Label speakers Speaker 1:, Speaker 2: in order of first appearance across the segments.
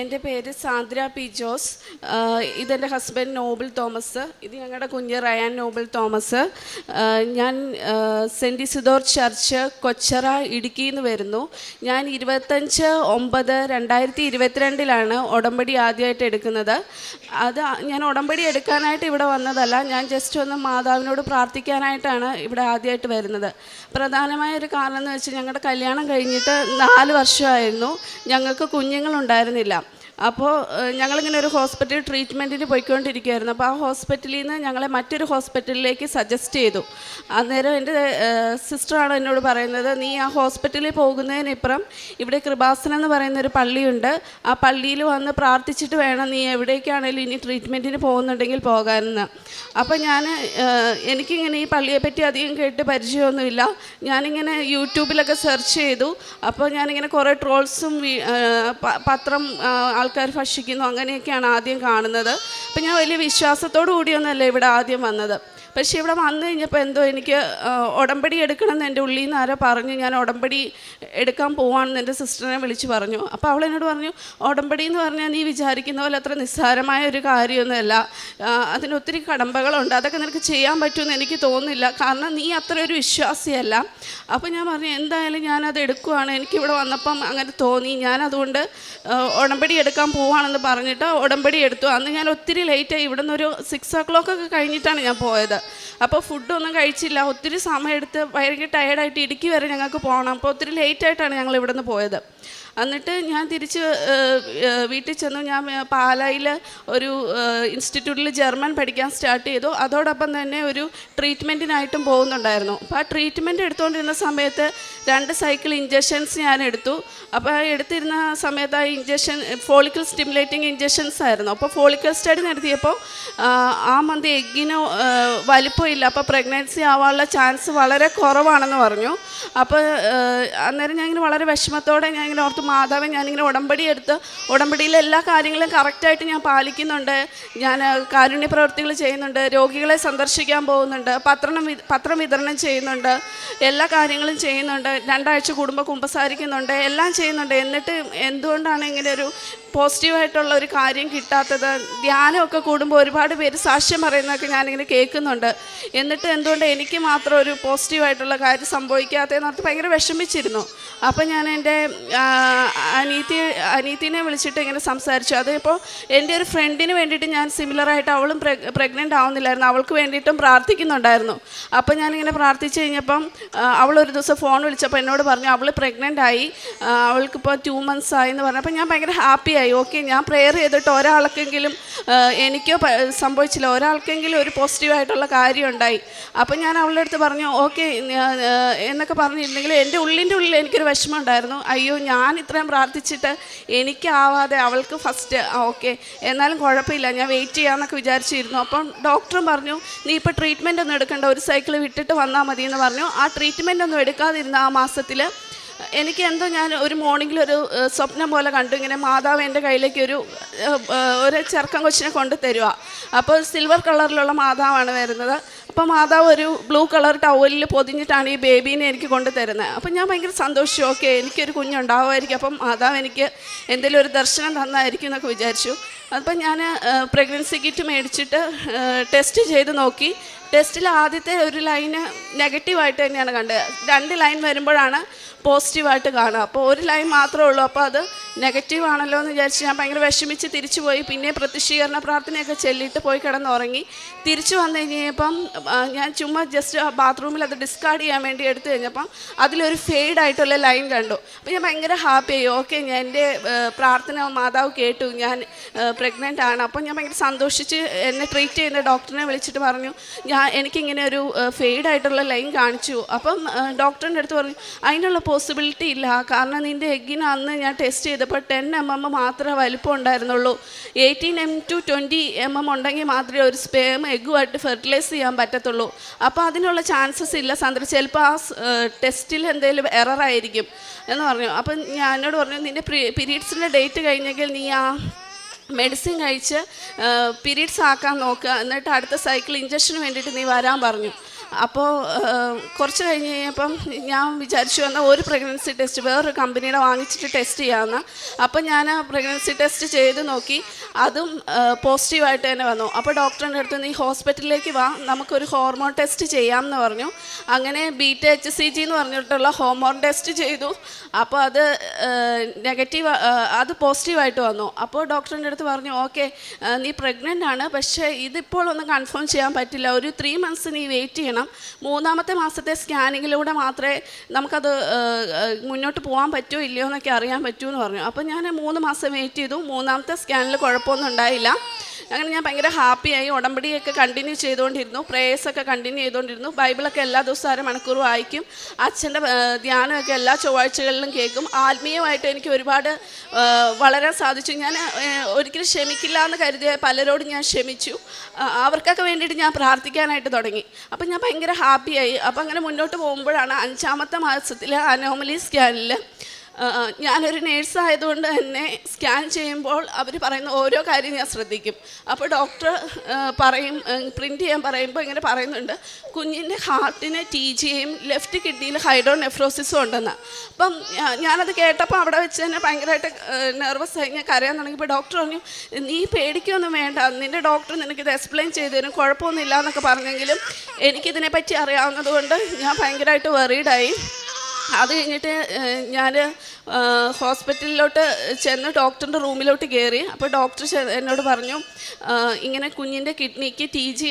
Speaker 1: എന്റെ പേര് സാന്ദ്ര പി ജോസ്. ഇതെന്റെ ഹസ്ബൻഡ് നോബിൾ തോമസ്. ഇത് ഞങ്ങളുടെ കുഞ്ഞ് റയാൻ നോബിൾ തോമസ്. ഞാൻ സെന്റ് ഇസിദോർ ചർച്ച് കൊച്ചറ ഇടുക്കിയിൽ നിന്ന് വരുന്നു. ഞാൻ ഇരുപത്തഞ്ച് ഒമ്പത് രണ്ടായിരത്തി ഇരുപത്തിരണ്ടിലാണ് ഉടമ്പടി ആദ്യമായിട്ട് എടുക്കുന്നത്. അത് ഞാൻ ഉടമ്പടി എടുക്കാനായിട്ട് ഇവിടെ വന്നതല്ല. ഞാൻ ജസ്റ്റ് ഒന്ന് മാതാവിനോട് പ്രാർത്ഥിക്കാനായിട്ടാണ് ഇവിടെ ആദ്യമായിട്ട് വരുന്നത്. പ്രധാനമായ ഒരു കാരണം എന്ന് വെച്ചാൽ ഞങ്ങളുടെ കല്യാണം കഴിഞ്ഞിട്ട് നാല് വർഷമായിരുന്നു. ഞങ്ങൾക്ക് കുഞ്ഞുങ്ങളുണ്ടായിരുന്നില്ല. അപ്പോൾ ഞങ്ങളിങ്ങനെ ഒരു ഹോസ്പിറ്റൽ ട്രീറ്റ്മെന്റിന് പോയിക്കൊണ്ടിരിക്കുകയായിരുന്നു. അപ്പോൾ ആ ഹോസ്പിറ്റലിൽ നിന്ന് ഞങ്ങളെ മറ്റൊരു ഹോസ്പിറ്റലിലേക്ക് സജസ്റ്റ് ചെയ്തു. അന്നേരം എന്റെ സിസ്റ്ററാണ് എന്നോട് പറയുന്നത് നീ ആ ഹോസ്പിറ്റലിൽ പോകുന്നതിനിപ്പുറം ഇവിടെ കൃപാസനം എന്ന് പറയുന്ന ഒരു പള്ളിയുണ്ട്. ആ പള്ളിയിൽ വന്ന് പ്രാർത്ഥിച്ചിട്ട് വേണം നീ എവിടേക്കാണെങ്കിലും ഇനി ട്രീറ്റ്മെന്റിന് പോകുന്നുണ്ടെങ്കിൽ പോകാനെന്ന്. അപ്പോൾ ഞാൻ എനിക്കിങ്ങനെ ഈ പള്ളിയെപ്പറ്റി അധികം കേട്ട് പരിചയമൊന്നുമില്ല. ഞാനിങ്ങനെ യൂട്യൂബിലൊക്കെ സെർച്ച് ചെയ്തു. അപ്പോൾ ഞാനിങ്ങനെ കുറേ ട്രോൾസും പത്രം ആൾക്കാർ ഭക്ഷിക്കുന്നു. അങ്ങനെയൊക്കെയാണ് ആദ്യം കാണുന്നത്. അപ്പം ഞാൻ വലിയ വിശ്വാസത്തോടു കൂടിയൊന്നല്ലേ ഇവിടെ ആദ്യം വന്നത്. പക്ഷേ ഇവിടെ വന്നു കഴിഞ്ഞപ്പോൾ എന്തോ എനിക്ക് ഉടമ്പടി എടുക്കണമെന്ന് എന്റെ ഉള്ളിൽ നിന്ന് ആരോ പറഞ്ഞു ഞാൻ ഉടമ്പടി എടുക്കാൻ പോവാണെന്ന് എന്റെ സിസ്റ്ററിനെ വിളിച്ച് പറഞ്ഞു. അപ്പോൾ അവൾ എന്നോട് പറഞ്ഞു ഉടമ്പടി എന്ന് പറഞ്ഞാൽ നീ വിചാരിക്കുന്ന പോലെ അത്ര നിസ്സാരമായ ഒരു കാര്യമൊന്നുമല്ല. അതിന് ഒത്തിരി കടമ്പകളുണ്ട്. അതൊക്കെ നിനക്ക് ചെയ്യാൻ പറ്റുമെന്ന് എനിക്ക് തോന്നുന്നില്ല. കാരണം നീ അത്ര ഒരു വിശ്വാസിയല്ല. അപ്പോൾ ഞാൻ പറഞ്ഞു എന്തായാലും ഞാനത് എടുക്കുവാണ്. എനിക്കിവിടെ വന്നപ്പം അങ്ങനെ തോന്നി. ഞാൻ അതുകൊണ്ട് ഉടമ്പടി എടുക്കാൻ പോവാണെന്ന് പറഞ്ഞിട്ട് ഉടമ്പടി എടുത്തു. അന്ന് ഞാൻ ഒത്തിരി ലേറ്റായി ഇവിടെ നിന്ന് ഒരു സിക്സ് ഓ ക്ലോക്ക് ഒക്കെ കഴിഞ്ഞിട്ടാണ് ഞാൻ പോയത്. അപ്പോൾ ഫുഡൊന്നും കഴിച്ചില്ല. ഒത്തിരി സമയം എടുത്ത് ഭയങ്കര ടയേർഡായിട്ട് ഇടുക്കി വരെ ഞങ്ങൾക്ക് പോകണം അപ്പോൾ ഒത്തിരി ലേറ്റായിട്ടാണ് ഞങ്ങൾ ഇവിടെ നിന്ന് പോയത്. എന്നിട്ട് ഞാൻ തിരിച്ച് വീട്ടിൽ ചെന്നു. ഞാൻ പാലായിൽ ഒരു ഇൻസ്റ്റിറ്റ്യൂട്ടിൽ ജർമ്മൻ പഠിക്കാൻ സ്റ്റാർട്ട് ചെയ്തു. അതോടൊപ്പം തന്നെ ഒരു ട്രീറ്റ്മെന്റിനായിട്ടും പോകുന്നുണ്ടായിരുന്നു. അപ്പോൾ ആ ട്രീറ്റ്മെന്റ് എടുത്തുകൊണ്ടിരുന്ന സമയത്ത് രണ്ട് സൈക്കിൾ ഇഞ്ചക്ഷൻസ് ഞാൻ എടുത്തു. അപ്പോൾ എടുത്തിരുന്ന സമയത്ത് ആ ഇഞ്ചക്ഷൻ ഫോളിക്കൽ സ്റ്റിമുലേറ്റിംഗ് ഇഞ്ചക്ഷൻസ് ആയിരുന്നു. അപ്പോൾ ഫോളിക്കൽ സ്റ്റഡി നടത്തിയപ്പോൾ ആ മന്ത് എഗ്ഗിന് വലിപ്പമില്ല അപ്പോൾ പ്രഗ്നൻസി ആവാനുള്ള ചാൻസ് വളരെ കുറവാണെന്ന് പറഞ്ഞു. അപ്പോൾ അന്നേരം ഞാൻ ഇങ്ങനെ വളരെ വിഷമത്തോടെ ഞാൻ ഇങ്ങനെ ഓർത്ത് മാതാവ് ഞാനിങ്ങനെ ഉടമ്പടി എടുത്ത് ഉടമ്പടിയിലെ എല്ലാ കാര്യങ്ങളും കറക്റ്റായിട്ട് ഞാൻ പാലിക്കുന്നുണ്ട്. ഞാൻ കാരുണ്യ പ്രവർത്തികൾ ചെയ്യുന്നുണ്ട് രോഗികളെ സന്ദർശിക്കാൻ പോകുന്നുണ്ട് പത്രം പത്രം വിതരണം ചെയ്യുന്നുണ്ട് എല്ലാ കാര്യങ്ങളും ചെയ്യുന്നുണ്ട് രണ്ടാഴ്ച കുടുംബ കുമ്പസാരിക്കുന്നുണ്ട് എല്ലാം ചെയ്യുന്നുണ്ട്. എന്നിട്ട് എന്തുകൊണ്ടാണ് ഇങ്ങനെ ഒരു പോസിറ്റീവായിട്ടുള്ള ഒരു കാര്യം കിട്ടാത്തത്? ധ്യാനമൊക്കെ കൂടുമ്പോൾ ഒരുപാട് പേര് സാക്ഷ്യം പറയുന്നതൊക്കെ ഞാനിങ്ങനെ കേൾക്കുന്നുണ്ട്. എന്നിട്ട് എന്തുകൊണ്ട് എനിക്ക് മാത്രം ഒരു പോസിറ്റീവായിട്ടുള്ള കാര്യം സംഭവിക്കാത്തതെന്ന് പറഞ്ഞിട്ട് ഭയങ്കര വിഷമിച്ചിരുന്നു. അപ്പം ഞാൻ എന്റെ ആ, അനീത്തി അനീത്തിനെ വിളിച്ചിട്ട് ഇങ്ങനെ സംസാരിച്ചു. അതിപ്പോൾ എന്റെ ഒരു ഫ്രണ്ടിന് വേണ്ടിയിട്ട് ഞാൻ സിമിലറായിട്ട് അവളും പ്രഗ്നന്റ് ആവുന്നില്ലായിരുന്നു. അവൾക്ക് വേണ്ടിയിട്ടും പ്രാർത്ഥിക്കുന്നുണ്ടായിരുന്നു. അപ്പോൾ ഞാനിങ്ങനെ പ്രാർത്ഥിച്ചു കഴിഞ്ഞപ്പം അവളൊരു ദിവസം ഫോൺ വിളിച്ചപ്പോൾ എന്നോട് പറഞ്ഞു അവൾ പ്രഗ്നന്റ് ആയി. അവൾക്കിപ്പോൾ ടു മന്ത്സ് ആയി എന്ന് പറഞ്ഞപ്പോൾ ഞാൻ ഭയങ്കര ഹാപ്പിയായി ഓക്കെ ഞാൻ പ്രെയർ ചെയ്തിട്ട് ഒരാൾക്കെങ്കിലും എനിക്കോ സംഭവിച്ചില്ല. ഒരാൾക്കെങ്കിലും ഒരു പോസിറ്റീവായിട്ടുള്ള കാര്യം ഉണ്ടായി അപ്പം ഞാൻ അവളുടെ അടുത്ത് പറഞ്ഞു ഓക്കെ എന്നൊക്കെ പറഞ്ഞിരുന്നെങ്കിൽ എന്റെ ഉള്ളിന്റെ ഉള്ളിൽ എനിക്കൊരു വിഷമം ഉണ്ടായിരുന്നു. അയ്യോ ഞാൻ ഇത്രയും പ്രാർത്ഥിച്ചിട്ട് എനിക്കാവാതെ അവൾക്ക് ഫസ്റ്റ് ഓക്കെ എന്നാലും കുഴപ്പമില്ല. ഞാൻ വെയിറ്റ് ചെയ്യാമെന്നൊക്കെ വിചാരിച്ചിരുന്നു. അപ്പം ഡോക്ടറും പറഞ്ഞു നീ ഇപ്പോൾ ട്രീറ്റ്മെന്റ് ഒന്നും എടുക്കണ്ട. ഒരു സൈക്കിൾ വിട്ടിട്ട് വന്നാൽ മതി എന്ന് പറഞ്ഞു. ആ ട്രീറ്റ്മെന്റ് ഒന്നും എടുക്കാതിരുന്ന ആ മാസത്തിൽ എനിക്ക് എന്തോ ഞാൻ ഒരു മോർണിംഗിൽ ഒരു സ്വപ്നം പോലെ കണ്ടു. ഇങ്ങനെ മാതാവ് എന്റെ കയ്യിലേക്ക് ഒരു ഒരു ചെറുക്കൻ കൊച്ചിനെ കൊണ്ട് തരുക അപ്പോൾ സിൽവർ കളറിലുള്ള മാതാവാണ് വരുന്നത്. അപ്പോൾ മാതാവ് ഒരു ബ്ലൂ കളർ ടവലിൽ പൊതിഞ്ഞിട്ടാണ് ഈ ബേബീനെ എനിക്ക് കൊണ്ട് തരുന്നത്. അപ്പം ഞാൻ ഭയങ്കര സന്തോഷിച്ചു. ഓക്കെ എനിക്കൊരു കുഞ്ഞുണ്ടാവുമായിരിക്കും. അപ്പം മാതാവ് എനിക്ക് എന്തെങ്കിലും ഒരു ദർശനം തന്നായിരിക്കും എന്നൊക്കെ വിചാരിച്ചു. അപ്പം ഞാൻ പ്രഗ്നൻസി കിറ്റ് മേടിച്ചിട്ട് ടെസ്റ്റ് ചെയ്ത് നോക്കി. ടെസ്റ്റിൽ ആദ്യത്തെ ഒരു ലൈന് നെഗറ്റീവായിട്ട് തന്നെയാണ് കണ്ടത്. രണ്ട് ലൈൻ വരുമ്പോഴാണ് പോസിറ്റീവായിട്ട് കാണുക. അപ്പോൾ ഒരു ലൈൻ മാത്രമേ ഉള്ളൂ. അപ്പോൾ അത് നെഗറ്റീവ് ആണല്ലോ എന്ന് വിചാരിച്ച് ഞാൻ ഭയങ്കര വിഷമിച്ച് തിരിച്ചു പോയി. പിന്നെ പ്രത്യക്ഷീകരണ പ്രാർത്ഥനയൊക്കെ ചെല്ലിട്ട് പോയി കിടന്നുറങ്ങി. തിരിച്ചു വന്നു കഴിഞ്ഞപ്പം ഞാൻ ചുമ്മാ ജസ്റ്റ് ബാത്റൂമിൽ അത് ഡിസ്കാർഡ് ചെയ്യാൻ വേണ്ടി എടുത്തു കഴിഞ്ഞപ്പം അതിലൊരു ഫെയ്ഡ് ആയിട്ടുള്ള ലൈൻ കണ്ടു. അപ്പോൾ ഞാൻ ഭയങ്കര ഹാപ്പി ആയി. ഓക്കെ ഞാൻ എന്റെ പ്രാർത്ഥന മാതാവ് കേട്ടു. ഞാൻ പ്രഗ്നന്റ് ആണ്. അപ്പോൾ ഞാൻ ഭയങ്കര സന്തോഷിച്ച് എന്നെ ട്രീറ്റ് ചെയ്യുന്ന ഡോക്ടറിനെ വിളിച്ചിട്ട് പറഞ്ഞു ഞാൻ എനിക്കിങ്ങനെ ഒരു ഫെയ്ഡ് ആയിട്ടുള്ള ലൈൻ കാണിച്ചു. അപ്പം ഡോക്ടറിന്റെ അടുത്ത് പറഞ്ഞു അതിനുള്ള പോസിബിലിറ്റി ഇല്ല. കാരണം നിന്റെ എഗ്ഗിന് അന്ന് ഞാൻ ടെസ്റ്റ് ചെയ്തപ്പോൾ ടെൻ എം എം മാത്രമേ വലിപ്പം ഉണ്ടായിരുന്നുള്ളൂ. Eighteen M to twenty M M ഉണ്ടെങ്കിൽ മാത്രമേ ഒരു സ്പേം എഗ്ഗുമായിട്ട് ഫെർട്ടിലൈസ് ചെയ്യാൻ പറ്റത്തുള്ളൂ. അപ്പോൾ അതിനുള്ള ചാൻസസ് ഇല്ല സന്ദ്ര ചിലപ്പോൾ ആ ടെസ്റ്റിൽ എന്തെങ്കിലും എററായിരിക്കും എന്ന് പറഞ്ഞു. അപ്പം ഞാൻ എന്നോട് പറഞ്ഞു നിന്റെ പീരീഡ്സിന്റെ ഡേറ്റ് കഴിഞ്ഞെങ്കിൽ നീ ആ മെഡിസിൻ കഴിച്ച് പീരീഡ്സ് ആക്കാൻ നോക്കുക. എന്നിട്ട് അടുത്ത സൈക്കിൾ ഇഞ്ചക്ഷന് വേണ്ടിയിട്ട് നീ വരാൻ പറഞ്ഞു. അപ്പോൾ കുറച്ച് കഴിഞ്ഞ് കഴിഞ്ഞപ്പം ഞാൻ വിചാരിച്ചു എന്നാൽ ഒരു പ്രഗ്നൻസി ടെസ്റ്റ് വേറൊരു കമ്പനിയുടെ വാങ്ങിച്ചിട്ട് ടെസ്റ്റ് ചെയ്യാമെന്ന് അപ്പം ഞാൻ ആ പ്രഗ്നൻസി ടെസ്റ്റ് ചെയ്ത് നോക്കി അതും പോസിറ്റീവായിട്ട് തന്നെ വന്നു. അപ്പോൾ ഡോക്ടറിന്റെ അടുത്ത് നീ ഹോസ്പിറ്റലിലേക്ക് വാ നമുക്കൊരു ഹോർമോൺ ടെസ്റ്റ് ചെയ്യാമെന്ന് പറഞ്ഞു. അങ്ങനെ ബീറ്റ എച്ച് സി ജി എന്ന് പറഞ്ഞിട്ടുള്ള ഹോർമോൺ ടെസ്റ്റ് ചെയ്തു. അപ്പോൾ അത് നെഗറ്റീവ് അത് പോസിറ്റീവായിട്ട് വന്നു. അപ്പോൾ ഡോക്ടറിന്റെ അടുത്ത് പറഞ്ഞു ഓക്കെ നീ പ്രഗ്നന്റ് ആണ്. പക്ഷേ ഇതിപ്പോൾ ഒന്ന് കൺഫേം ചെയ്യാൻ പറ്റില്ല. ഒരു ത്രീ മന്ത്സ് നീ വെയിറ്റ് ചെയ്യണം. മൂന്നാമത്തെ മാസത്തെ സ്കാനിങ്ങിലൂടെ മാത്രമേ നമുക്കത് മുന്നോട്ട് പോകാൻ പറ്റുമോ ഇല്ലയോ എന്നൊക്കെ അറിയാൻ പറ്റുമെന്ന് പറഞ്ഞു. അപ്പോൾ ഞാൻ മൂന്ന് മാസം വെയിറ്റ് ചെയ്തു. മൂന്നാമത്തെ സ്കാനിൽ കുഴപ്പമൊന്നും ഉണ്ടായില്ല. അങ്ങനെ ഞാൻ ഭയങ്കര ഹാപ്പിയായി ഉടമ്പടിയൊക്കെ കണ്ടിന്യൂ ചെയ്തുകൊണ്ടിരുന്നു. പ്രേയേഴ്സൊക്കെ കണ്ടിന്യൂ ചെയ്തുകൊണ്ടിരുന്നു. ബൈബിളൊക്കെ എല്ലാ ദിവസവും അര മണിക്കൂർ വായിക്കും. അച്ഛന്റെ ധ്യാനമൊക്കെ എല്ലാ ചൊവ്വാഴ്ചകളിലും കേൾക്കും. ആത്മീയമായിട്ട് എനിക്ക് ഒരുപാട് വളരാൻ സാധിച്ചു. ഞാൻ ഒരിക്കലും ക്ഷമിക്കില്ല എന്ന് കരുതിയ പലരോടും ഞാൻ ക്ഷമിച്ചു. അവർക്കൊക്കെ വേണ്ടിയിട്ട് ഞാൻ പ്രാർത്ഥിക്കാനായിട്ട് തുടങ്ങി. അപ്പം ഞാൻ ഭയങ്കര ഹാപ്പിയായി അപ്പം അങ്ങനെ മുന്നോട്ട് പോകുമ്പോഴാണ് അഞ്ചാമത്തെ മാസത്തിൽ അനോമലി സ്കാനിൽ ഞാനൊരു നേഴ്സ് ആയതുകൊണ്ട് തന്നെ സ്കാൻ ചെയ്യുമ്പോൾ അവർ പറയുന്ന ഓരോ കാര്യം ഞാൻ ശ്രദ്ധിക്കും. അപ്പോൾ ഡോക്ടർ പറയും പ്രിന്റ് ചെയ്യാൻ പറയുമ്പോൾ ഇങ്ങനെ പറയുന്നുണ്ട് കുഞ്ഞിന്റെ ഹാർട്ടിന് ടി ജിയും ലെഫ്റ്റ് കിഡ്നിയിൽ ഹൈഡ്രോ നെഫ്രോസിസും ഉണ്ടെന്ന്. അപ്പം ഞാനത് കേട്ടപ്പോൾ അവിടെ വെച്ച് തന്നെ ഭയങ്കരമായിട്ട് നെർവസ് ആയി ഞാൻ കരയാൻ തുടങ്ങിയപ്പോൾ ഡോക്ടർ പറഞ്ഞു നീ പേടിക്കൊന്നും വേണ്ട നിന്റെ ഡോക്ടർ നിനക്കിത് എക്സ്പ്ലെയിൻ ചെയ്തു തരും കുഴപ്പമൊന്നുമില്ല എന്നൊക്കെ പറഞ്ഞെങ്കിലും എനിക്കിതിനെപ്പറ്റി അറിയാവുന്നതുകൊണ്ട് ഞാൻ ഭയങ്കരമായിട്ട് വെറീഡായി അത് കഴിഞ്ഞിട്ട് ഞാൻ ഹോസ്പിറ്റലിലോട്ട് ചെന്ന് ഡോക്ടറിന്റെ റൂമിലോട്ട് കയറി. അപ്പോൾ ഡോക്ടർ എന്നോട് പറഞ്ഞു ഇങ്ങനെ കുഞ്ഞിന്റെ കിഡ്നിക്ക് ടി ജി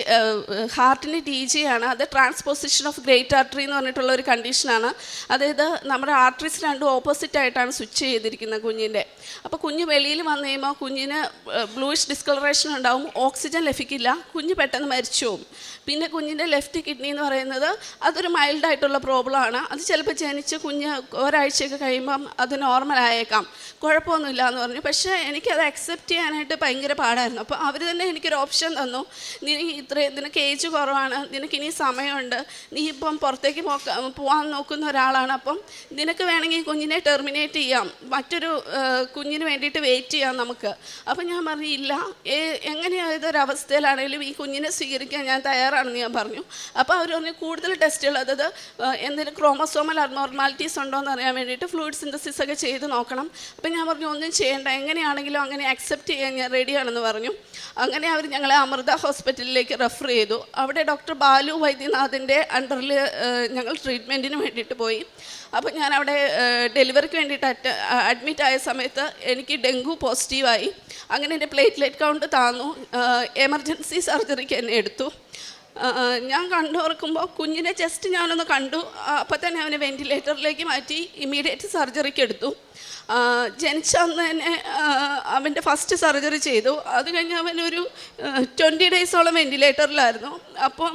Speaker 1: ഹാർട്ടിന് ടി ജി ആണ്. അത് ട്രാൻസ്പോസിഷൻ ഓഫ് ഗ്രേറ്റ് ആർട്ടറി എന്ന് പറഞ്ഞിട്ടുള്ള ഒരു കണ്ടീഷനാണ്. അതായത് നമ്മുടെ ആർട്ടറീസ് രണ്ടും ഓപ്പോസിറ്റ് ആയിട്ടാണ് സ്വിച്ച് ചെയ്തിരിക്കുന്നത് കുഞ്ഞിന്റെ. അപ്പോൾ കുഞ്ഞ് വെളിയിൽ വന്നു കഴിയുമ്പോൾ കുഞ്ഞിന് ബ്ലൂയിഷ് ഡിസ്കളറേഷൻ ഉണ്ടാവും ഓക്സിജൻ ലഭിക്കില്ല കുഞ്ഞ് പെട്ടെന്ന് മരിച്ചു പിന്നെ കുഞ്ഞിന്റെ ലെഫ്റ്റ് കിഡ്നി എന്ന് പറയുന്നത് അതൊരു മൈൽഡായിട്ടുള്ള പ്രോബ്ലമാണ് അത് ചിലപ്പോൾ ജനിച്ച് കുഞ്ഞ് ഒരാഴ്ചയൊക്കെ കഴിയുമ്പം അത് നോർമൽ ആയേക്കാം. കുഴപ്പമൊന്നുമില്ല എന്ന് പറഞ്ഞു. പക്ഷേ എനിക്കത് അക്സെപ്റ്റ് ചെയ്യാനായിട്ട് ഭയങ്കര പാടായിരുന്നു. അപ്പോൾ അവർ തന്നെ എനിക്കൊരു ഓപ്ഷൻ തന്നു. നീ ഇത്രയും നിനക്ക് ഏജ് കുറവാണ്. നിനക്ക് ഇനി സമയമുണ്ട്. നീ ഇപ്പം പുറത്തേക്ക് പോകാൻ നോക്കുന്ന ഒരാളാണ്. അപ്പം നിനക്ക് വേണമെങ്കിൽ കുഞ്ഞിനെ ടെർമിനേറ്റ് ചെയ്യാം. മറ്റൊരു കുഞ്ഞിന് വേണ്ടിയിട്ട് വെയിറ്റ് ചെയ്യാം നമുക്ക്. അപ്പം ഞാൻ പറഞ്ഞു ഇല്ല. ഏ- എങ്ങനെയാ ഇതൊരവസ്ഥയിലാണെങ്കിലും ഈ കുഞ്ഞിനെ സ്വീകരിക്കാൻ ഞാൻ തയ്യാറാണെന്ന് ഞാൻ പറഞ്ഞു. അപ്പോൾ അവർ പറഞ്ഞു കൂടുതൽ ടെസ്റ്റുകൾ അതായത് എന്തെങ്കിലും ക്രോമസോമൽ അബ്നോർമാലിറ്റീസ് ഉണ്ടോ എന്ന് അറിയാൻ വേണ്ടിയിട്ട് ഫ്ലൂയിഡ് സിന്തസിസ് ഒക്കെ ചെയ്ത് നോക്കണം. അപ്പം ഞാൻ പറഞ്ഞു ഒന്നും ചെയ്യേണ്ട. എങ്ങനെയാണെങ്കിലും അങ്ങനെ അക്സെപ്റ്റ് ചെയ്യാൻ ഞാൻ റെഡിയാണെന്ന് പറഞ്ഞു. അങ്ങനെ അവർ ഞങ്ങളെ അമൃത ഹോസ്പിറ്റലിലേക്ക് റെഫർ ചെയ്തു. അവിടെ ഡോക്ടർ ബാലു വൈദ്യനാഥിന്റെ അണ്ടറിൽ ഞങ്ങൾ ട്രീറ്റ്മെന്റിന് വേണ്ടിയിട്ട് പോയി. അപ്പോൾ ഞാൻ അവിടെ ഡെലിവറിക്ക് വേണ്ടിയിട്ട് അഡ്മിറ്റ് ആയ സമയത്ത് എനിക്ക് ഡെങ്കു പോസിറ്റീവായി അങ്ങനെ എന്റെ പ്ലേറ്റ്ലെറ്റ് കൗണ്ട് താന്നു. എമർജൻസി സർജറിക്ക് എന്നെ എടുത്തു. ഞാൻ കണ്ടു ഓർക്കുമ്പോൾ കുഞ്ഞിനെ ജസ്റ്റ് ഞാനൊന്ന് കണ്ടു. അപ്പോൾ തന്നെ അവനെ വെന്റിലേറ്ററിലേക്ക് മാറ്റി ഇമ്മീഡിയറ്റ് സർജറിക്ക് എടുത്തു. ജനിച്ച അന്ന് തന്നെ അവന്റെ ഫസ്റ്റ് സർജറി ചെയ്തു. അത് കഴിഞ്ഞ് അവനൊരു ട്വന്റി ഡേയ്സോളം വെന്റിലേറ്ററിലായിരുന്നു അപ്പം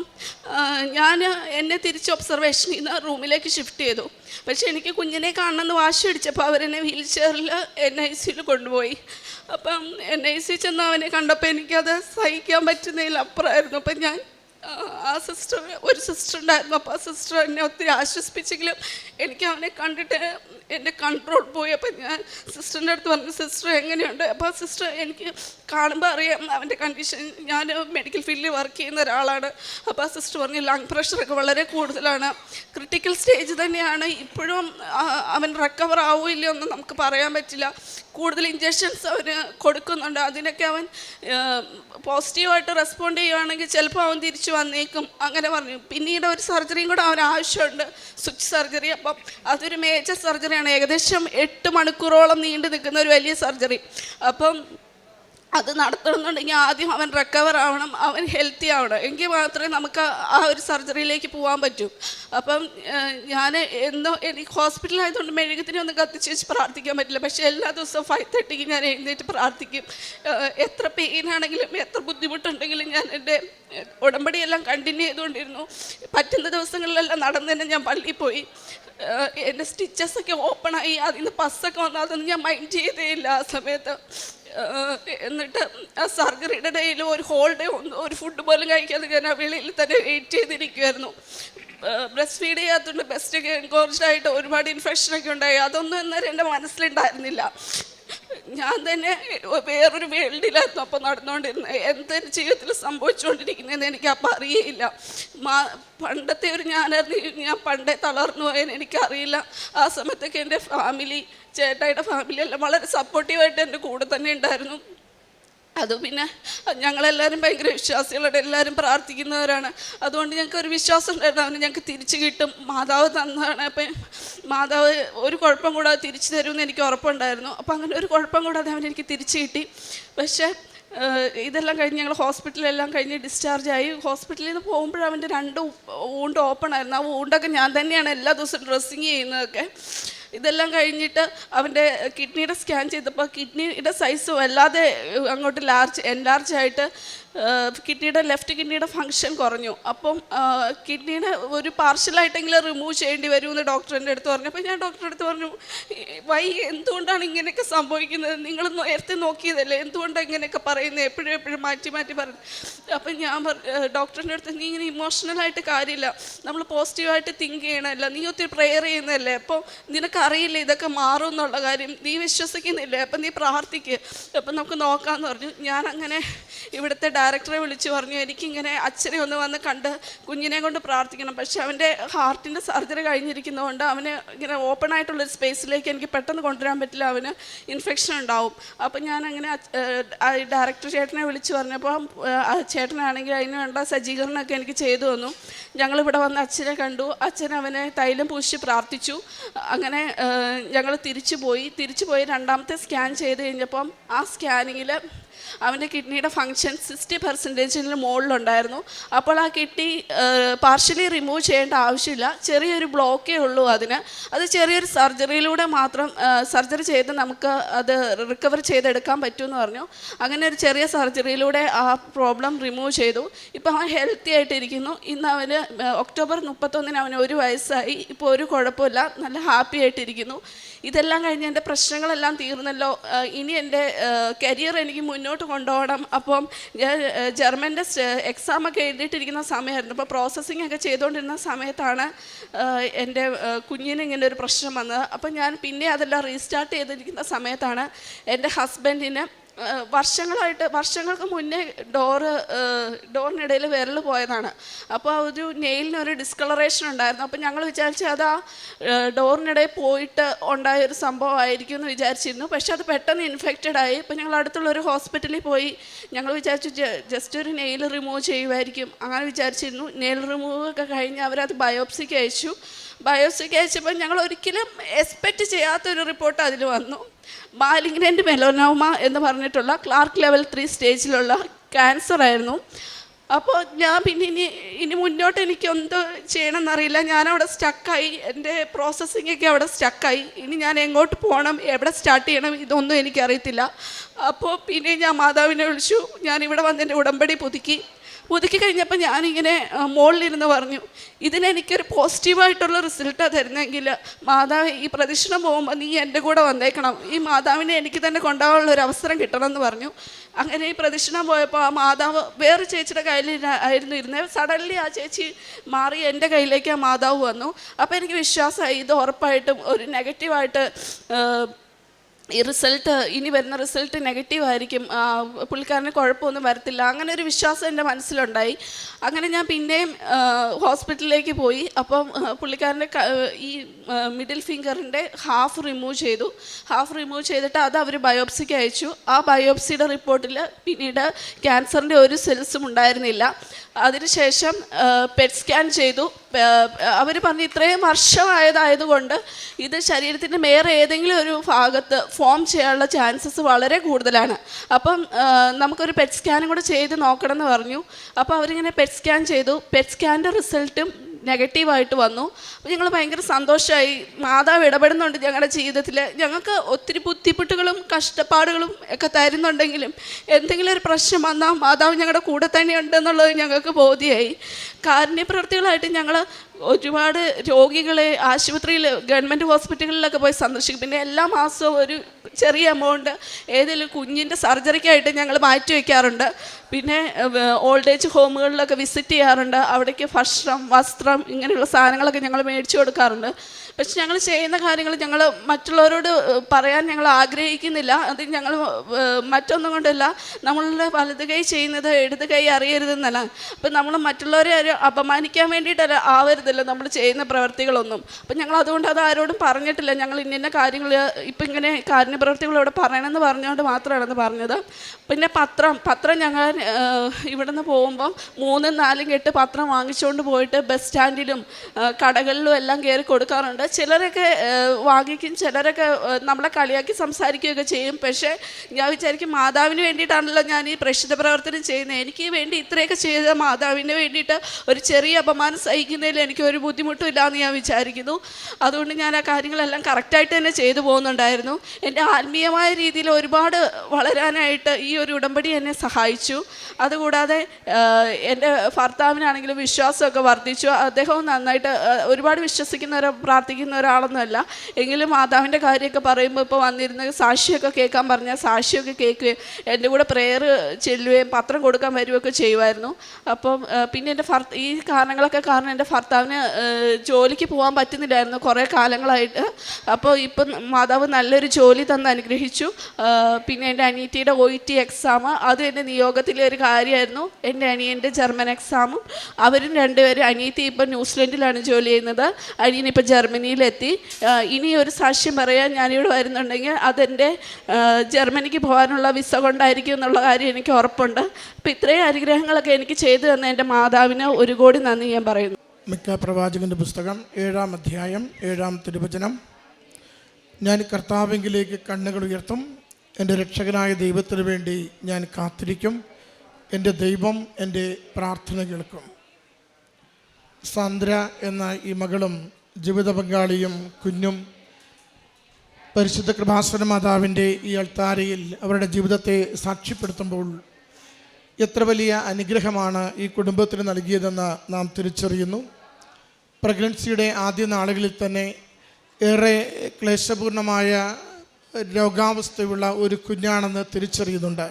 Speaker 1: ഞാൻ എന്നെ തിരിച്ച് ഒബ്സർവേഷനിൽ നിന്ന് റൂമിലേക്ക് ഷിഫ്റ്റ് ചെയ്തു. പക്ഷേ എനിക്ക് കുഞ്ഞിനെ കാണണമെന്ന് വാശി പിടിച്ചപ്പോൾ അവരെന്നെ വീൽ ചെയറിൽ എൻ ഐ സിയിൽ കൊണ്ടുപോയി. അപ്പം എൻ ഐ സി ചെന്ന് അവനെ കണ്ടപ്പോൾ എനിക്കത് സഹിക്കാൻ പറ്റുന്നതിൽ അപ്പുറമായിരുന്നു അപ്പം ഞാൻ ആ, സിസ്റ്റർ ഒരു സിസ്റ്റർ ഉണ്ടായിരുന്നു. അപ്പോൾ ആ സിസ്റ്റർ എന്നെ ഒത്തിരി ആശ്വസിപ്പിച്ചെങ്കിലും എനിക്ക് അവനെ കണ്ടിട്ട് എന്റെ കൺട്രോൾ പോയി അപ്പം ഞാൻ സിസ്റ്ററിന്റെ അടുത്ത് പറഞ്ഞു സിസ്റ്റർ എങ്ങനെയുണ്ട്? അപ്പോൾ ആ സിസ്റ്റർ എനിക്ക് കാണുമ്പോൾ അറിയാം അവന്റെ കണ്ടീഷൻ ഞാൻ മെഡിക്കൽ ഫീൽഡിൽ വർക്ക് ചെയ്യുന്ന ഒരാളാണ്. അപ്പോൾ ആ സിസ്റ്റർ പറഞ്ഞു ലങ് പ്രഷറൊക്കെ വളരെ കൂടുതലാണ്. ക്രിട്ടിക്കൽ സ്റ്റേജ് തന്നെയാണ്. ഇപ്പോഴും അവൻ റിക്കവർ ആവോ ഇല്ലയോ എന്ന് നമുക്ക് പറയാൻ പറ്റില്ല. കൂടുതൽ ഇഞ്ചക്ഷൻസ് അവന് കൊടുക്കുന്നുണ്ട്. അതിനൊക്കെ അവൻ പോസിറ്റീവായിട്ട് റെസ്പോണ്ട് ചെയ്യുകയാണെങ്കിൽ ചിലപ്പോൾ അവൻ തിരിച്ചു വന്നേക്കും. അങ്ങനെ പറഞ്ഞു. പിന്നീട് ഒരു സർജറിയും കൂടെ അവന് ആവശ്യമുണ്ട്. Switch surgery. അപ്പം അതൊരു മേജർ സർജറിയാണ്. ഏകദേശം എട്ട് മണിക്കൂറോളം നീണ്ടു നിൽക്കുന്ന ഒരു വലിയ സർജറി. അപ്പം അത് നടത്തണമെന്നുണ്ടെങ്കിൽ ആദ്യം അവൻ റിക്കവർ ആവണം അവൻ ഹെൽത്തി ആവണം. എങ്കിൽ മാത്രമേ നമുക്ക് ആ ഒരു സർജറിയിലേക്ക് പോകാൻ പറ്റൂ. അപ്പം ഞാൻ എന്തോ എനിക്ക് ഹോസ്പിറ്റലായതുകൊണ്ട് മെഴുകുതിരി ഒന്ന് കത്തിച്ച് വെച്ച് പ്രാർത്ഥിക്കാൻ പറ്റില്ല. പക്ഷേ എല്ലാ ദിവസവും ഫൈവ് തേർട്ടിക്ക് ഞാൻ എഴുന്നേറ്റ് പ്രാർത്ഥിക്കും. എത്ര പെയിൻ ആണെങ്കിലും എത്ര ബുദ്ധിമുട്ടുണ്ടെങ്കിലും ഞാൻ എന്റെ ഉടമ്പടിയെല്ലാം കണ്ടിന്യൂ ചെയ്തുകൊണ്ടിരുന്നു. പറ്റുന്ന ദിവസങ്ങളിലെല്ലാം നടന്ന് തന്നെ ഞാൻ പള്ളിയിൽ പോയി. എന്റെ സ്റ്റിച്ചസ് ഒക്കെ ഓപ്പണായി അതിൽ നിന്ന് പസ്സൊക്കെ വന്നു. അതൊന്നും ഞാൻ മൈൻഡ് ചെയ്തേ ഇല്ല ആ സമയത്ത്. എന്നിട്ട് ആ സർജറിയുടെ ഇടയിൽ ഒരു ഹോൾഡേ ഒരു ഫുഡ് പോലും കഴിക്കാതെ ഞാൻ ആ വെളിയിൽ തന്നെ വെയിറ്റ് ചെയ്തിരിക്കുമായിരുന്നു ബ്രസ്റ്റ് ഫീഡ് ചെയ്യാത്തതുകൊണ്ട് ബെസ്റ്റ് ആയിട്ട് ഒരുപാട് ഇൻഫെക്ഷനൊക്കെ ഉണ്ടായി. അതൊന്നും ഇന്നേരം എന്റെ മനസ്സിലുണ്ടായിരുന്നില്ല. ഞാൻ തന്നെ വേറൊരു വേൾഡിലായിരുന്നു അപ്പം നടന്നുകൊണ്ടിരുന്നത് എന്തൊരു ജീവിതത്തിൽ സംഭവിച്ചുകൊണ്ടിരിക്കുന്നതെന്ന് എനിക്ക് അപ്പം അറിയില്ല മാ പണ്ടത്തെ ഒരു ഞാനായിരുന്നു ഞാൻ പണ്ടേ തളർന്നു പോയെന്ന് എനിക്കറിയില്ല. ആ സമയത്തൊക്കെ എന്റെ ഫാമിലി ചേട്ടായിയുടെ ഫാമിലി എല്ലാം വളരെ സപ്പോർട്ടീവായിട്ട് എന്റെ കൂടെ തന്നെ ഉണ്ടായിരുന്നു. അത് പിന്നെ ഞങ്ങളെല്ലാവരും ഭയങ്കര വിശ്വാസികളാണ്. എല്ലാവരും പ്രാർത്ഥിക്കുന്നവരാണ്. അതുകൊണ്ട് ഞങ്ങൾക്ക് ഒരു വിശ്വാസം ഉണ്ടായിരുന്നു. അവന് ഞങ്ങൾക്ക് തിരിച്ചു കിട്ടും. മാതാവ് തന്നതാണ്. അപ്പം മാതാവ് ഒരു കുഴപ്പം കൂടാതെ തിരിച്ചു തരുമെന്ന് എനിക്ക് ഉറപ്പുണ്ടായിരുന്നു. അപ്പം അങ്ങനെ ഒരു കുഴപ്പം കൂടാതെ അവൻ എനിക്ക് തിരിച്ചു കിട്ടി. പക്ഷേ ഇതെല്ലാം കഴിഞ്ഞ് ഞങ്ങൾ ഹോസ്പിറ്റലെല്ലാം കഴിഞ്ഞ് ഡിസ്ചാർജ് ആയി. ഹോസ്പിറ്റലിൽ നിന്ന് പോകുമ്പോഴും അവന്റെ രണ്ട് വൂണ്ട് ഓപ്പൺ ആയിരുന്നു. ആ വൂണ്ടൊക്കെ ഞാൻ തന്നെയാണ് എല്ലാ ദിവസവും ഡ്രസ്സിങ് ചെയ്യുന്നതൊക്കെ. ഇതെല്ലാം കഴിഞ്ഞിട്ട് അവന്റെ കിഡ്നിയുടെ സ്കാൻ ചെയ്തപ്പോൾ കിഡ്നിയുടെ സൈസ് വല്ലാതെ അങ്ങോട്ട് ലാർജ് എൻലാർജ് ആയിട്ട് കിഡ്നിയുടെ ലെഫ്റ്റ് കിഡ്നിയുടെ ഫങ്ഷൻ കുറഞ്ഞു. അപ്പം കിഡ്നീനെ ഒരു പാർഷ്യലായിട്ടെങ്കിലും റിമൂവ് ചെയ്യേണ്ടി വരുമെന്ന് ഡോക്ടറിന്റെ അടുത്ത് പറഞ്ഞു അപ്പോൾ ഞാൻ ഡോക്ടറെ അടുത്ത് പറഞ്ഞു വൈ എന്തുകൊണ്ടാണ് ഇങ്ങനെയൊക്കെ സംഭവിക്കുന്നത്? നിങ്ങൾ നേരത്തെ നോക്കിയതല്ലേ? എന്തുകൊണ്ടാണ് ഇങ്ങനെയൊക്കെ പറയുന്നത്? എപ്പോഴും എപ്പോഴും മാറ്റി മാറ്റി പറഞ്ഞു അപ്പം ഞാൻ ഡോക്ടറിന്റെ അടുത്ത് നീ ഇങ്ങനെ ഇമോഷണലായിട്ട് കാര്യമില്ല. നമ്മൾ പോസിറ്റീവായിട്ട് തിങ്ക് ചെയ്യണമല്ല നീ ഒത്തിരി പ്രെയർ ചെയ്യുന്നതല്ലേ. അപ്പോൾ നിനക്കറിയില്ല ഇതൊക്കെ മാറും എന്നുള്ള കാര്യം? നീ വിശ്വസിക്കുന്നില്ലേ? അപ്പം നീ പ്രാർത്ഥിക്കുക അപ്പം നമുക്ക് നോക്കാമെന്ന് പറഞ്ഞു. ഞാൻ അങ്ങനെ ഇവിടുത്തെ ഡയറക്ടറെ വിളിച്ച് പറഞ്ഞു എനിക്കിങ്ങനെ അച്ഛനെ ഒന്ന് വന്ന് കണ്ട് കുഞ്ഞിനെ കൊണ്ട് പ്രാർത്ഥിക്കണം. പക്ഷെ അവന്റെ ഹാർട്ടിന്റെ സർജറി കഴിഞ്ഞിരിക്കുന്നതുകൊണ്ട് അവന് ഇങ്ങനെ ഓപ്പൺ ആയിട്ടുള്ളൊരു സ്പേസിലേക്ക് എനിക്ക് പെട്ടെന്ന് കൊണ്ടുവരാൻ പറ്റില്ല. അവന് ഇൻഫെക്ഷൻ ഉണ്ടാവും. അപ്പം ഞാൻ അങ്ങനെ ഡയറക്ടർ ചേട്ടനെ വിളിച്ച് പറഞ്ഞപ്പോൾ ചേട്ടനാണെങ്കിൽ അതിന് വേണ്ട സജ്ജീകരണമൊക്കെ എനിക്ക് ചെയ്തു തന്നു. ഞങ്ങളിവിടെ വന്ന് അച്ഛനെ കണ്ടു. അച്ഛൻ അവനെ തൈലം പൂശി പ്രാർത്ഥിച്ചു. അങ്ങനെ ഞങ്ങൾ തിരിച്ചു പോയി തിരിച്ചു പോയി രണ്ടാമത്തെ സ്കാൻ ചെയ്ത് കഴിഞ്ഞപ്പം ആ സ്കാനിങ്ങിൽ അവന്റെ കിഡ്നിയുടെ ഫങ്ഷൻ സിക്സ്റ്റി പെർസെന്റേജിന് മുകളിലുണ്ടായിരുന്നു. അപ്പോൾ ആ കിഡ്നി പാർഷ്യലി റിമൂവ് ചെയ്യേണ്ട ആവശ്യമില്ല. ചെറിയൊരു ബ്ലോക്കേ ഉള്ളൂ അതിന്. അത് ചെറിയൊരു സർജറിയിലൂടെ മാത്രം സർജറി ചെയ്ത് നമുക്ക് അത് റിക്കവർ ചെയ്തെടുക്കാൻ പറ്റുമെന്ന് പറഞ്ഞു. അങ്ങനെ ഒരു ചെറിയ സർജറിയിലൂടെ ആ പ്രോബ്ലം റിമൂവ് ചെയ്തു. ഇപ്പോൾ അവൻ ഹെൽത്തി ആയിട്ടിരിക്കുന്നു. ഇന്ന് അവന് ഒക്ടോബർ മുപ്പത്തൊന്നിന് അവന് ഒരു വയസ്സായി. ഇപ്പോൾ ഒരു കുഴപ്പമില്ല. നല്ല ഹാപ്പി ആയിട്ടിരിക്കുന്നു. ഇതെല്ലാം കഴിഞ്ഞ് എന്റെ പ്രശ്നങ്ങളെല്ലാം തീർന്നല്ലോ. ഇനി എന്റെ കരിയർ എനിക്ക് മുന്നോട്ട് കൊണ്ടുപോകണം. അപ്പം ഞാൻ എക്സാം ജർമ്മന്റെ എക്സാമൊക്കെ എഴുതിയിട്ടിരിക്കുന്ന സമയമായിരുന്നു. അപ്പോൾ പ്രോസസ്സിംഗ് ഒക്കെ ചെയ്തുകൊണ്ടിരുന്ന സമയത്താണ് എന്റെ കുഞ്ഞിന് ഇങ്ങനെ ഒരു പ്രശ്നം വന്നത്. അപ്പം ഞാൻ പിന്നെ അതെല്ലാം റീസ്റ്റാർട്ട് ചെയ്തിരിക്കുന്ന സമയത്താണ് എന്റെ ഹസ്ബൻഡിന് വർഷങ്ങളായിട്ട് വർഷങ്ങൾക്ക് മുന്നേ ഡോറ് ഡോറിനിടയിൽ വിരൽ പോയതാണ്. അപ്പോൾ ഒരു നെയിലിനൊരു ഡിസ്കളറേഷൻ ഉണ്ടായിരുന്നു. അപ്പോൾ ഞങ്ങൾ വിചാരിച്ചു അത് ആ ഡോറിനിടയിൽ പോയിട്ട് ഉണ്ടായ ഒരു സംഭവമായിരിക്കും എന്ന് വിചാരിച്ചിരുന്നു പക്ഷെ അത് പെട്ടെന്ന് ഇൻഫെക്റ്റഡ് ആയി. ഇപ്പോൾ ഞങ്ങൾ അടുത്തുള്ള ഒരു ഹോസ്പിറ്റലിൽ പോയി ഞങ്ങൾ വിചാരിച്ചു ജസ്റ്റ് ഒരു നെയിൽ റിമൂവ് ചെയ്യുമായിരിക്കും അങ്ങനെ വിചാരിച്ചിരുന്നു. നെയിൽ റിമൂവ് ഒക്കെ കഴിഞ്ഞ് അവരത് ബയോപ്സിക്ക് അയച്ചു. ബയോപ്സിക്ക് അയച്ചപ്പോൾ ഞങ്ങൾ ഒരിക്കലും എക്സ്പെക്റ്റ് ചെയ്യാത്തൊരു റിപ്പോർട്ട് അതിൽ വന്നു. മാലിഗ്നന്റ് മെലോനോമ എന്ന് പറഞ്ഞിട്ടുള്ള ക്ലാർക്ക് ലെവൽ ത്രീ സ്റ്റേജിലുള്ള ക്യാൻസർ ആയിരുന്നു. അപ്പോൾ ഞാൻ പിന്നെ ഇനി ഇനി മുന്നോട്ട് എനിക്ക് എന്ത് ചെയ്യണമെന്നറിയില്ല. ഞാനവിടെ സ്റ്റക്കായി എന്റെ പ്രോസസ്സിംഗ് ഒക്കെ അവിടെ സ്റ്റക്കായി ഇനി ഞാൻ എങ്ങോട്ട് പോകണം? എവിടെ സ്റ്റാർട്ട് ചെയ്യണം? ഇതൊന്നും എനിക്കറിയത്തില്ല. അപ്പോൾ പിന്നെ ഞാൻ മാതാവിനെ വിളിച്ചു. ഞാൻ ഇവിടെ വന്ന് എന്റെ ഉടമ്പടി പുതുക്കി. പുതുക്കി കഴിഞ്ഞപ്പോൾ ഞാനിങ്ങനെ മുകളിലിരുന്ന് പറഞ്ഞു ഇതിനെനിക്കൊരു പോസിറ്റീവായിട്ടുള്ള റിസൾട്ടാണ് തരുന്നെങ്കിൽ മാതാവ് ഈ പ്രദക്ഷിണം പോകുമ്പോൾ നീ എന്റെ കൂടെ വന്നേക്കണം. ഈ മാതാവിനെ എനിക്ക് തന്നെ കൊണ്ടുപോകാനുള്ള ഒരു അവസരം കിട്ടണം എന്ന് പറഞ്ഞു. അങ്ങനെ ഈ പ്രദക്ഷിണം പോയപ്പോൾ ആ മാതാവ് വേറെ ചേച്ചിയുടെ കയ്യിൽ ആയിരുന്നു ഇരുന്നത് സഡൻലി ആ ചേച്ചി മാറി എന്റെ കയ്യിലേക്ക് ആ മാതാവ് വന്നു. അപ്പോൾ എനിക്ക് വിശ്വാസമായി ഇത് ഉറപ്പായിട്ടും ഒരു നെഗറ്റീവായിട്ട് ഈ റിസൾട്ട് ഇനി വരുന്ന റിസൾട്ട് നെഗറ്റീവ് ആയിരിക്കും. പുള്ളിക്കാരന് കുഴപ്പമൊന്നും വരത്തില്ല. അങ്ങനെ ഒരു വിശ്വാസം എന്റെ മനസ്സിലുണ്ടായി. അങ്ങനെ ഞാൻ പിന്നെയും ഹോസ്പിറ്റലിലേക്ക് പോയി. അപ്പം പുള്ളിക്കാരന്റെ ഈ മിഡിൽ ഫിംഗറിന്റെ ഹാഫ് റിമൂവ് ചെയ്തു. ഹാഫ് റിമൂവ് ചെയ്തിട്ട് അത് അവർ ബയോപ്സിക്ക് അയച്ചു. ആ ബയോപ്സിയുടെ റിപ്പോർട്ടിൽ പിന്നീട് ക്യാൻസറിന്റെ ഒരു സെൽസും ഉണ്ടായിരുന്നില്ല. അതിനുശേഷം പെറ്റ് സ്കാൻ ചെയ്തു. അവർ പറഞ്ഞു ഇത്രയും വർഷമായതായതുകൊണ്ട് ഇത് ശരീരത്തിന്റെ വേറെ ഏതെങ്കിലും ഒരു ഭാഗത്ത് ഫോം ചെയ്യാനുള്ള ചാൻസസ് വളരെ കൂടുതലാണ്. അപ്പം നമുക്കൊരു പെറ്റ് സ്കാനും കൂടെ ചെയ്ത് നോക്കണം എന്ന് പറഞ്ഞു. അപ്പോൾ അവരിങ്ങനെ പെറ്റ് സ്കാൻ ചെയ്തു. പെറ്റ് സ്കാന്റെ റിസൾട്ടും നെഗറ്റീവായിട്ട് വന്നു. അപ്പോൾ ഞങ്ങൾ ഭയങ്കര സന്തോഷമായി മാതാവ് ഇടപെടുന്നുണ്ട് ഞങ്ങളുടെ ജീവിതത്തിൽ ഞങ്ങൾക്ക് ഒത്തിരി ബുദ്ധിമുട്ടുകളും കഷ്ടപ്പാടുകളും ഒക്കെ തരുന്നുണ്ടെങ്കിലും എന്തെങ്കിലും ഒരു പ്രശ്നം വന്നാൽ മാതാവ് ഞങ്ങളുടെ കൂടെ തന്നെ ഉണ്ടെന്നുള്ളത് ഞങ്ങൾക്ക് ബോധ്യമായി കാരുണ്യപ്രവർത്തികളായിട്ട് ഞങ്ങൾ ഒരുപാട് രോഗികളെ ആശുപത്രിയിൽ ഗവൺമെന്റ് ഹോസ്പിറ്റലുകളിലൊക്കെ പോയി സന്ദർശിക്കും. പിന്നെ എല്ലാ മാസവും ഒരു ചെറിയ എമൗണ്ട് ഏതെങ്കിലും കുഞ്ഞിന്റെ സർജറിക്കായിട്ട് ഞങ്ങൾ മാറ്റി വയ്ക്കാറുണ്ട് പിന്നെ ഓൾഡ് ഏജ് ഹോമുകളിലൊക്കെ വിസിറ്റ് ചെയ്യാറുണ്ട്. അവിടേക്ക് ഭക്ഷണം വസ്ത്രം ഇങ്ങനെയുള്ള സാധനങ്ങളൊക്കെ ഞങ്ങൾ മേടിച്ചു കൊടുക്കാറുണ്ട്. പക്ഷെ ഞങ്ങൾ ചെയ്യുന്ന കാര്യങ്ങൾ ഞങ്ങൾ മറ്റുള്ളവരോട് പറയാൻ ഞങ്ങൾ ആഗ്രഹിക്കുന്നില്ല. അത് ഞങ്ങൾ മറ്റൊന്നും കൊണ്ടല്ല. നമ്മളുടെ വലത് കൈ ചെയ്യുന്നത് ഇടത് കൈ അറിയരുതെന്നല്ല. അപ്പം നമ്മൾ മറ്റുള്ളവരെ അപമാനിക്കാൻ വേണ്ടിയിട്ടല്ല ആവരുതല്ലോ നമ്മൾ ചെയ്യുന്ന പ്രവർത്തികളൊന്നും. അപ്പം ഞങ്ങൾ അതുകൊണ്ട് അത് ആരോടും പറഞ്ഞിട്ടില്ല. ഞങ്ങൾ ഇന്ന കാര്യങ്ങൾ ഇപ്പം ഇങ്ങനെ കാര്യ പ്രവർത്തികൾ ഇവിടെ പറയണമെന്ന് പറഞ്ഞുകൊണ്ട് മാത്രമാണെന്ന് പറഞ്ഞത്. പിന്നെ പത്രം പത്രം ഞങ്ങൾ ഇവിടെ ഇവിടുന്ന് പോകുമ്പോൾ മൂന്നും നാലും കെട്ട് പത്രം വാങ്ങിച്ചുകൊണ്ട് പോയിട്ട് ബസ് സ്റ്റാൻഡിലും കടകളിലും എല്ലാം കയറി കൊടുക്കാറുണ്ട്. ചിലരൊക്കെ ഏഹ്, വാങ്ങിക്കും ചിലരൊക്കെ നമ്മളെ കളിയാക്കി സംസാരിക്കുകയൊക്കെ ചെയ്യും. പക്ഷേ ഞാൻ വിചാരിക്കും മാതാവിന് വേണ്ടിയിട്ടാണല്ലോ ഞാൻ ഈ പ്രശ്ന പ്രവർത്തനം ചെയ്യുന്നത്. എനിക്ക് വേണ്ടി ഇത്രയൊക്കെ ചെയ്ത മാതാവിന് വേണ്ടിയിട്ട് ഒരു ചെറിയ അപമാനം സഹിക്കുന്നതിൽ എനിക്ക് ഒരു ബുദ്ധിമുട്ടും ഇല്ലാന്ന് ഞാൻ വിചാരിക്കുന്നു. അതുകൊണ്ട് ഞാൻ ആ കാര്യങ്ങളെല്ലാം കറക്റ്റായിട്ട് തന്നെ ചെയ്തു പോകുന്നുണ്ടായിരുന്നു. എന്റെ ആത്മീയമായ രീതിയിൽ ഒരുപാട് വളരാനായിട്ട് ഈ ഒരു ഉടമ്പടി എന്നെ സഹായിച്ചു. അതുകൂടാതെ എന്റെ ഭർത്താവിനാണെങ്കിലും വിശ്വാസമൊക്കെ വർദ്ധിച്ചു. അദ്ദേഹവും നന്നായിട്ട് ഒരുപാട് വിശ്വസിക്കുന്ന ഒരു പ്രാർത്ഥിക്കുന്ന ഒരാളൊന്നുമല്ല. എങ്കിലും മാതാവിന്റെ കാര്യമൊക്കെ പറയുമ്പോൾ ഇപ്പോൾ വന്നിരുന്ന സാക്ഷിയൊക്കെ കേൾക്കാൻ പറഞ്ഞാൽ സാക്ഷിയൊക്കെ കേൾക്കുകയും എന്റെ കൂടെ പ്രെയർ ചെല്ലുകയും പത്രം കൊടുക്കാൻ വരികയൊക്കെ ചെയ്യുമായിരുന്നു. അപ്പം പിന്നെ എന്റെ ഭർത്ത ഈ കാരണങ്ങളൊക്കെ കാരണം എന്റെ ഭർത്താവിന് ജോലിക്ക് പോകാൻ പറ്റുന്നില്ലായിരുന്നു കുറേ കാലങ്ങളായിട്ട്. അപ്പോൾ ഇപ്പം മാതാവ് നല്ലൊരു ജോലി തന്ന് അനുഗ്രഹിച്ചു. പിന്നെ എന്റെ അനിയത്തിയുടെ ഒ ടി എക്സാം അത് എന്റെ നിയോഗത്തിലെ ഒരു കാര്യമായിരുന്നു. എന്റെ അനിയന്റെ ജർമ്മൻ എക്സാമും അവരും രണ്ടുപേരും അനിയത്തി ഇപ്പം ന്യൂസിലൻഡിലാണ് ജോലി ചെയ്യുന്നത്. അനിയൻ ഇപ്പം ജർമ്മനിയിലെത്തി. ഇനി ഒരു സാക്ഷ്യം പറയാൻ ഞാനിവിടെ വരുന്നുണ്ടെങ്കിൽ അതെന്റെ ജർമ്മനിക്ക് പോകാനുള്ള വിസ കൊണ്ടായിരിക്കും എന്നുള്ള കാര്യം എനിക്ക് ഉറപ്പുണ്ട്. അപ്പം ഇത്രയും അനുഗ്രഹങ്ങളൊക്കെ എനിക്ക് ചെയ്തു തന്ന എന്റെ മാതാവിന് ഒരു കോടി നന്ദി ഞാൻ പറയുന്നു.
Speaker 2: മിക്ക പ്രവാചകന്റെ പുസ്തകം ഏഴാം അധ്യായം ഏഴാം തിരുവചനം. ഞാൻ കർത്താവിങ്കിലേക്ക് കണ്ണുകൾ ഉയർത്തും. എന്റെ രക്ഷകനായ ദൈവത്തിന് വേണ്ടി ഞാൻ കാത്തിരിക്കും. എന്റെ ദൈവം എന്റെ പ്രാർത്ഥന കേൾക്കും. സാന്ദ്ര എന്ന ഈ മകളും ജീവിത പങ്കാളിയും കുഞ്ഞും പരിശുദ്ധ കൃപാസന മാതാവിന്റെ ഈ അൾത്താരയിൽ അവരുടെ ജീവിതത്തെ സാക്ഷ്യപ്പെടുത്തുമ്പോൾ എത്ര വലിയ അനുഗ്രഹമാണ് ഈ കുടുംബത്തിന് നൽകിയതെന്ന് നാം തിരിച്ചറിയുന്നു. പ്രഗ്നൻസിയുടെ ആദ്യ നാളുകളിൽ തന്നെ ഏറെ ക്ലേശപൂർണമായ രോഗാവസ്ഥയുള്ള ഒരു കുഞ്ഞാണെന്ന് തിരിച്ചറിയുന്നുണ്ട്.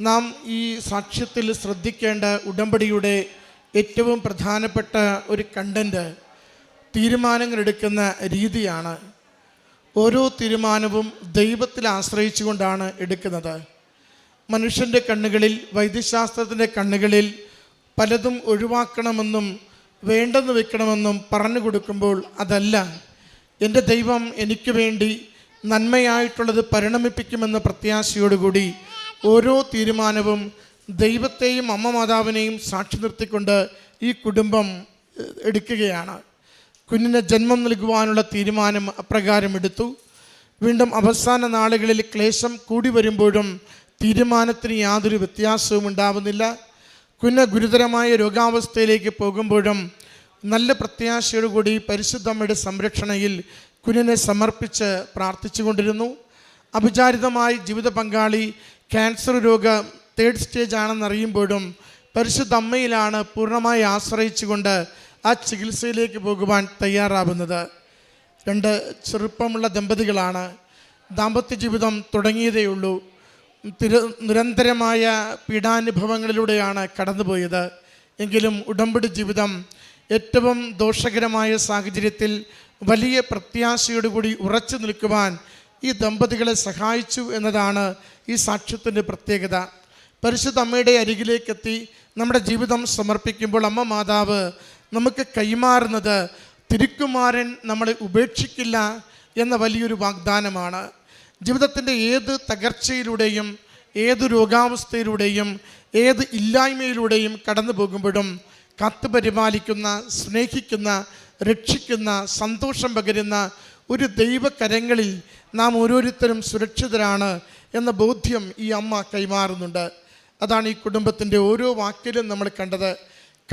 Speaker 2: നാം ഈ സാക്ഷ്യത്തിൽ ശ്രദ്ധിക്കേണ്ട ഉടമ്പടിയുടെ ഏറ്റവും പ്രധാനപ്പെട്ട ഒരു കണ്ടന്റ് തീരുമാനങ്ങൾ എടുക്കുന്ന രീതിയാണ് ഓരോ തീരുമാനവും ദൈവത്തിൽ ആശ്രയിച്ചുകൊണ്ടാണ് എടുക്കുന്നത്. മനുഷ്യന്റെ കണ്ണുകളിൽ വൈദ്യശാസ്ത്രത്തിന്റെ കണ്ണുകളിൽ പലതും ഒഴിവാക്കണമെന്നും വേണ്ടെന്ന് വെക്കണമെന്നും പറഞ്ഞു കൊടുക്കുമ്പോൾ അതല്ല. എന്റെ ദൈവം എനിക്ക് വേണ്ടി നന്മയായിട്ടുള്ളത് പരിണമിപ്പിക്കുമെന്ന പ്രത്യാശയോടുകൂടി ഓരോ തീരുമാനവും ദൈവത്തെയും അമ്മ മാതാവിനെയും സാക്ഷി നിർത്തിക്കൊണ്ട് ഈ കുടുംബം എടുക്കുകയാണ്. കുഞ്ഞിന് ജന്മം നൽകുവാനുള്ള തീരുമാനം അപ്രകാരം എടുത്തു. വീണ്ടും അവസാന നാളുകളിൽ ക്ലേശം കൂടി വരുമ്പോഴും തീരുമാനത്തിന് യാതൊരു വ്യത്യാസവും ഉണ്ടാവുന്നില്ല. കുഞ്ഞ് ഗുരുതരമായ രോഗാവസ്ഥയിലേക്ക് പോകുമ്പോഴും നല്ല പ്രത്യാശയോടുകൂടി പരിശുദ്ധമ്മയുടെ സംരക്ഷണയിൽ കുഞ്ഞിനെ സമർപ്പിച്ച് പ്രാർത്ഥിച്ചുകൊണ്ടിരുന്നു. അഭിചാരിതമായി ജീവിത പങ്കാളി ക്യാൻസർ രോഗം തേർഡ് സ്റ്റേജ് ആണെന്നറിയുമ്പോഴും പരിശുദ്ധ അമ്മയിലാണ് പൂർണമായി ആശ്രയിച്ചുകൊണ്ട് ആ ചികിത്സയിലേക്ക് പോകുവാൻ തയ്യാറാവുന്നത് രണ്ട് ചെറുപ്പമുള്ള ദമ്പതികളാണ്. ദാമ്പത്യ ജീവിതം തുടങ്ങിയതേയുള്ളൂ. തിരു നിരന്തരമായ പീഡാനുഭവങ്ങളിലൂടെയാണ് കടന്നുപോയത്. എങ്കിലും ഉടമ്പടി ജീവിതം ഏറ്റവും ദോഷകരമായ സാഹചര്യത്തിൽ വലിയ പ്രത്യാശയോടുകൂടി ഉറച്ചു നിൽക്കുവാൻ ഈ ദമ്പതികളെ സഹായിച്ചു എന്നതാണ് ഈ സാക്ഷ്യത്തിന്റെ പ്രത്യേകത. പരിശുദ്ധ അമ്മയുടെ അരികിലേക്കെത്തി നമ്മുടെ ജീവിതം സമർപ്പിക്കുമ്പോൾ അമ്മ മാതാവ് നമുക്ക് കൈമാറുന്നത് തിരുക്കുമാരൻ നമ്മളെ ഉപേക്ഷിക്കില്ല എന്ന വലിയൊരു വാഗ്ദാനമാണ്. ജീവിതത്തിന്റെ ഏത് തകർച്ചയിലൂടെയും ഏത് രോഗാവസ്ഥയിലൂടെയും ഏത് ഇല്ലായ്മയിലൂടെയും കടന്നു പോകുമ്പോഴും കത്ത് പരിപാലിക്കുന്ന സ്നേഹിക്കുന്ന രക്ഷിക്കുന്ന സന്തോഷം പകരുന്ന ഒരു ദൈവകരങ്ങളിൽ നാം ഓരോരുത്തരും സുരക്ഷിതരാണ് എന്ന ബോധ്യം ഈ അമ്മ കൈമാറുന്നുണ്ട്. അതാണ് ഈ കുടുംബത്തിന്റെ ഓരോ വാക്കിലും നമ്മൾ കണ്ടത്.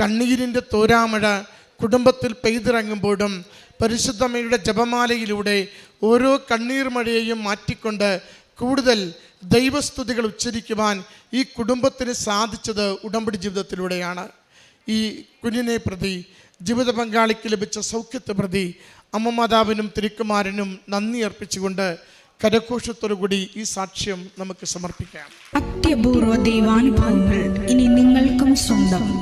Speaker 2: കണ്ണീരിന്റെ തോരാമഴ കുടുംബത്തിൽ പെയ്തിറങ്ങുമ്പോഴും പരിശുദ്ധമ്മയുടെ ജപമാലയിലൂടെ ഓരോ കണ്ണീർ മഴയെയും മാറ്റിക്കൊണ്ട് കൂടുതൽ ദൈവസ്തുതികൾ ഉച്ചരിക്കുവാൻ ഈ കുടുംബത്തിന് സാധിച്ചത് ഉടമ്പടി ജീവിതത്തിലൂടെയാണ്. ഈ കുഞ്ഞിനെ പ്രതി ജീവിത പങ്കാളിക്ക് ലഭിച്ച സൗഖ്യത്തെ പ്രതി അമ്മ മാതാവിനും തിരുക്കുമാരനും നന്ദി അർപ്പിച്ചുകൊണ്ട് കരഘോഷത്തോടുകൂടി ഈ സാക്ഷ്യം നമുക്ക് സമർപ്പിക്കാം.
Speaker 3: അത്യപൂർവ ദൈവാനുഭവങ്ങൾ ഇനി നിങ്ങൾക്കും സ്വന്തം.